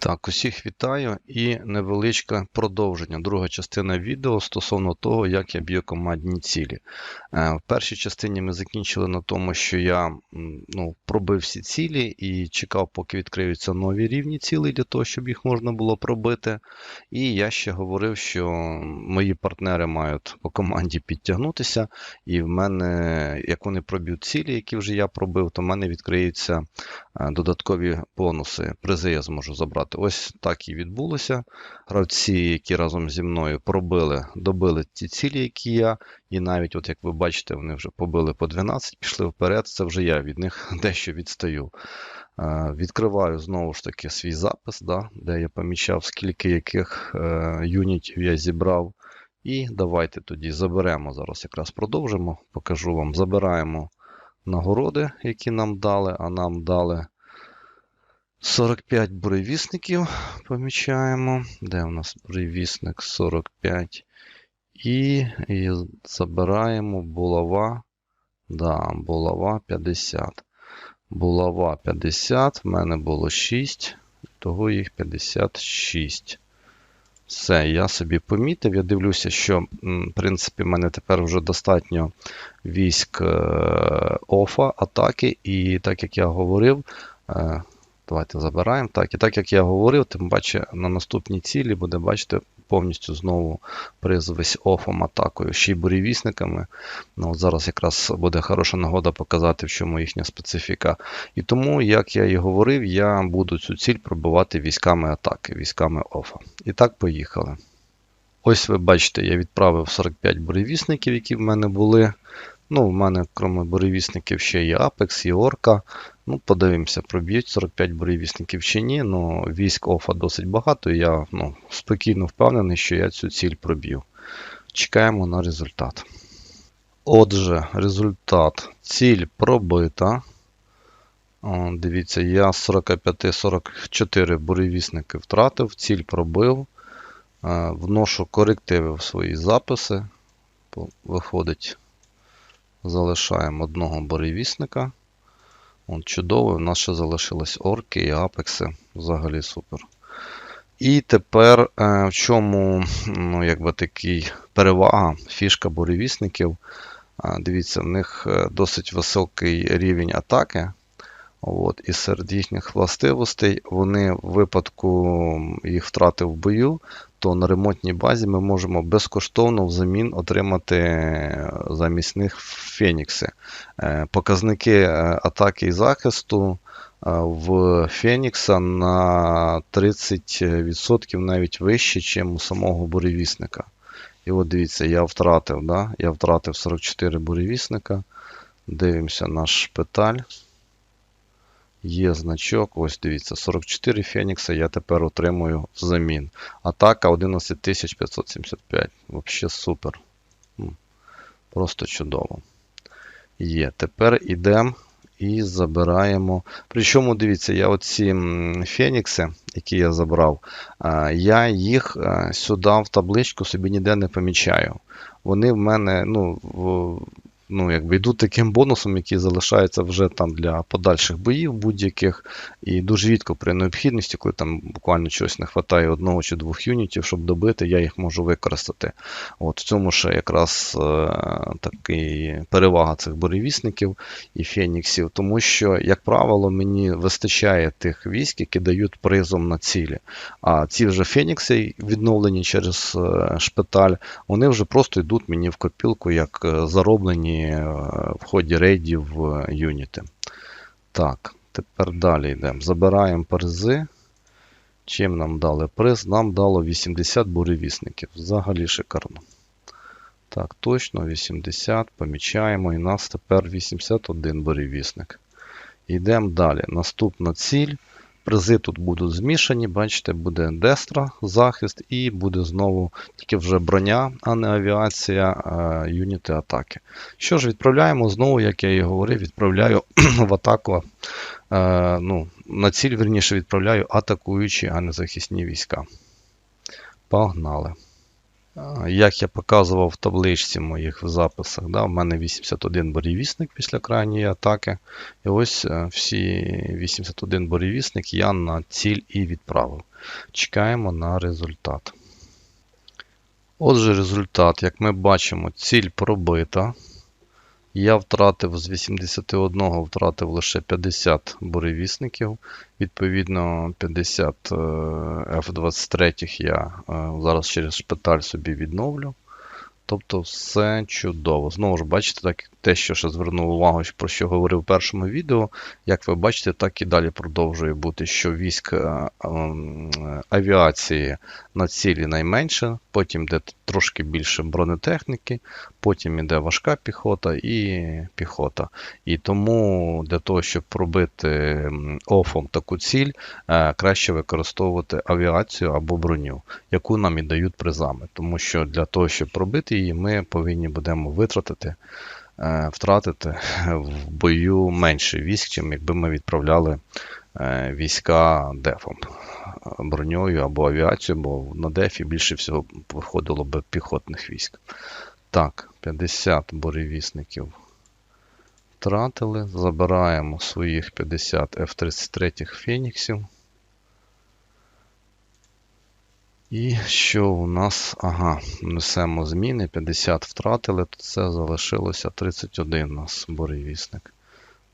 Так, усіх вітаю і невеличке продовження. Друга частина відео стосовно того, як я б'ю командні цілі. Е, В першій частині ми закінчили на тому, що я ну, пробив всі цілі і чекав, поки відкриються нові рівні цілей для того, щоб їх можна було пробити. І я ще говорив, що мої партнери мають по команді підтягнутися, і в мене, як вони проб'ють цілі, які вже я пробив, то в мене відкриються е, додаткові бонуси. Призи я зможу забрати. Ось так і відбулося. Гравці, які разом зі мною пробили, добили ті цілі, які я. І навіть, от як ви бачите, вони вже побили по 12, пішли вперед. Це вже я від них дещо відстаю. Е, Відкриваю знову ж таки свій запис, да, де я помічав, скільки яких е, юнітів я зібрав. І давайте тоді заберемо. Зараз якраз продовжимо. Покажу вам. Забираємо нагороди, які нам дали, а нам дали 45 буревісників. Помічаємо. Де у нас буревісник 45. І, і забираємо булава. Да, булава 50. Булава 50. В мене було 6. Того їх 56. Все, я собі помітив. Я дивлюся, що, в принципі, в мене тепер вже достатньо військ е, офа, атаки. І так як я говорив, е, давайте забираємо. Так, і так як я говорив, тим паче на наступній цілі буде, бачите, повністю знову приз весь офом атакою, ще й буревісниками. Ну, от зараз якраз буде хороша нагода показати, в чому їхня специфіка. І тому, як я і говорив, я буду цю ціль пробивати військами атаки, військами офа. І так, поїхали. Ось ви бачите, я відправив 45 буревісників, які в мене були. Ну, в мене, крім буревісників, ще є Apex, і Орка. Ну, подивимося, проб'ють 45 буревісників чи ні. Ну, військ Офа досить багато, і я ну, спокійно впевнений, що я цю ціль проб'ю. Чекаємо на результат. Отже, результат. Ціль пробита. О, дивіться, я 45-44 буревісники втратив, ціль пробив. Е, Вношу корективи в свої записи. Виходить, залишаємо одного буревісника. От, чудово, у нас ще залишились орки і апекси. Взагалі супер. І тепер е, в чому ну, якби такий перевага, фішка буревісників. Е, дивіться, в них е, досить високий рівень атаки. От, і серед їхніх властивостей вони в випадку їх втрати в бою, то на ремонтній базі ми можемо безкоштовно взамін отримати е, замість них фенікси. Е, Показники е, атаки і захисту в Фенікса на 30% навіть вище, ніж у самого буревісника. І от дивіться, я втратив, да? я втратив 44 буревісника. Дивимося наш шпиталь. Є значок, ось дивіться, 44 Фенікса я тепер отримую взамін. Атака 11575. Взагалі супер. Просто чудово. Є. Тепер йдемо і забираємо. Причому, дивіться, я оці Фенікси, які я забрав, я їх сюди в табличку собі ніде не помічаю. Вони в мене, ну, ну, якби йдуть таким бонусом, який залишається вже там для подальших боїв будь-яких. І дуже рідко при необхідності, коли там буквально чогось не вистачає одного чи двох юнітів, щоб добити, я їх можу використати. От в цьому ще якраз е, такий перевага цих буревісників і феніксів, тому що, як правило, мені вистачає тих військ, які дають призом на цілі. А ці вже фенікси, відновлені через е, шпиталь, вони вже просто йдуть мені в копілку як е, зароблені е, в ході рейдів юніти. Так, тепер далі йдемо. Забираємо призи. Чим нам дали приз? Нам дало 80 буревісників. Взагалі шикарно. Так, точно, 80. Помічаємо. І нас тепер 81 буревісник. Йдемо далі. Наступна ціль. Призи тут будуть змішані, бачите, буде дестра, захист, і буде знову тільки вже броня, а не авіація, а юніти атаки. Що ж, відправляємо знову, як я і говорив, відправляю в атаку. Е, ну, на ціль, верніше, відправляю атакуючі, а не захисні війська. Погнали. Як я показував в табличці моїх в записах, да, в мене 81 борівісник після крайньої атаки. І ось е, всі 81 бурєвісник я на ціль і відправив. Чекаємо на результат. Отже, результат, як ми бачимо, ціль пробита. Я втратив з 81 втратив лише 50 буревісників. Відповідно, 50 е, F-23 я е, зараз через шпиталь собі відновлю. Тобто все чудово. Знову ж бачите, так те, що ще звернув увагу, про що говорив в першому відео. Як ви бачите, так і далі продовжує бути, що військ е, ем, авіації на цілі найменше, потім йде трошки більше бронетехніки, потім йде важка піхота і піхота. І тому для того, щоб пробити офом таку ціль, е, краще використовувати авіацію або броню, яку нам і дають призами. Тому що для того, щоб пробити її, ми повинні будемо витратити, втратити в бою менше військ, чим якби ми відправляли е, війська дефом, броньою або авіацією, бо на дефі більше всього виходило би піхотних військ. Так, 50 буревісників втратили. Забираємо своїх 50 F-33 Феніксів. І що у нас? Ага, несемо зміни. 50 втратили, то це залишилося 31 у нас буревісник.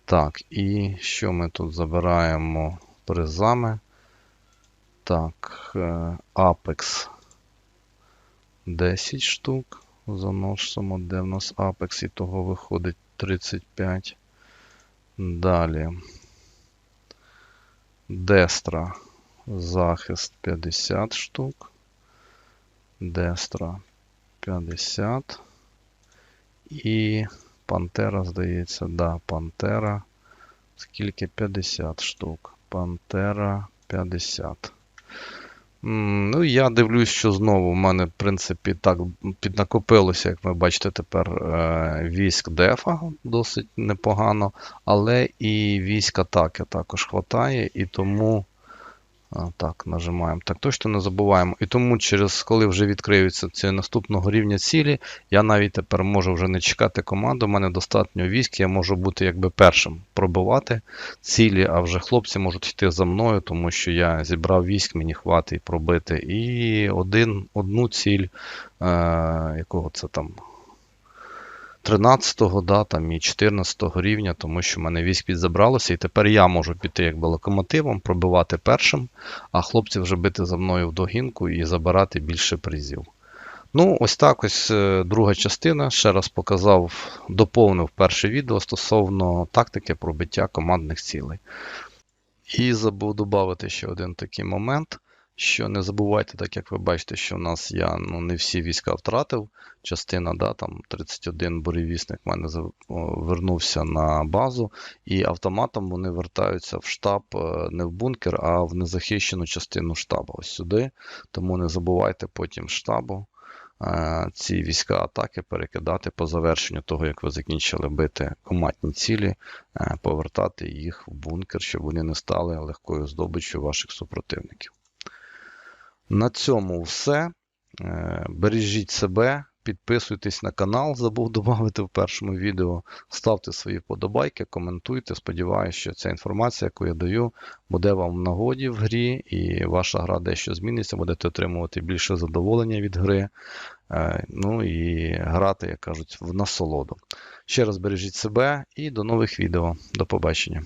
Так, і що ми тут забираємо призами? Так, е, Apex 10 штук. Заносимо, де в нас Apex, і того виходить 35. Далі. Дестра. Захист 50 штук. Дестра 50. І Пантера, здається, да, Пантера. Скільки 50 штук. Пантера 50. Ну, я дивлюсь, що знову в мене, в принципі, так піднакопилося, як ви бачите, тепер е, військ Дефа досить непогано, але і військ атаки також хватає, і тому. Так, нажимаємо. Так, точно не забуваємо. І тому, через коли вже відкриються ці наступного рівня цілі, я навіть тепер можу вже не чекати команду. У мене достатньо військ, я можу бути якби першим пробивати цілі, а вже хлопці можуть йти за мною, тому що я зібрав військ, мені хватить пробити. І один, одну ціль, е, якого це там. 13-го, да, там і 14-го рівня, тому що в мене військ підзабралося, і тепер я можу піти якби локомотивом, пробивати першим, а хлопці вже бити за мною в догінку і забирати більше призів. Ну, ось так ось е, друга частина. Ще раз показав, доповнив перше відео стосовно тактики пробиття командних цілей. І забув додати ще один такий момент. Що не забувайте, так як ви бачите, що в нас я ну, не всі війська втратив. Частина, да, там 31 буревісник в мене вернувся на базу, і автоматом вони вертаються в штаб е, не в бункер, а в незахищену частину штабу. Ось сюди. Тому не забувайте потім штабу е, ці війська атаки перекидати по завершенню того, як ви закінчили бити коматні цілі, е, повертати їх в бункер, щоб вони не стали легкою здобиччю ваших супротивників. На цьому все. Е, Бережіть себе, підписуйтесь на канал, забув додати в першому відео. Ставте свої вподобайки, коментуйте. Сподіваюся, що ця інформація, яку я даю, буде вам в нагоді в грі, і ваша гра дещо зміниться, будете отримувати більше задоволення від гри. Е, Ну і грати, як кажуть, в насолоду. Ще раз бережіть себе і до нових відео. До побачення.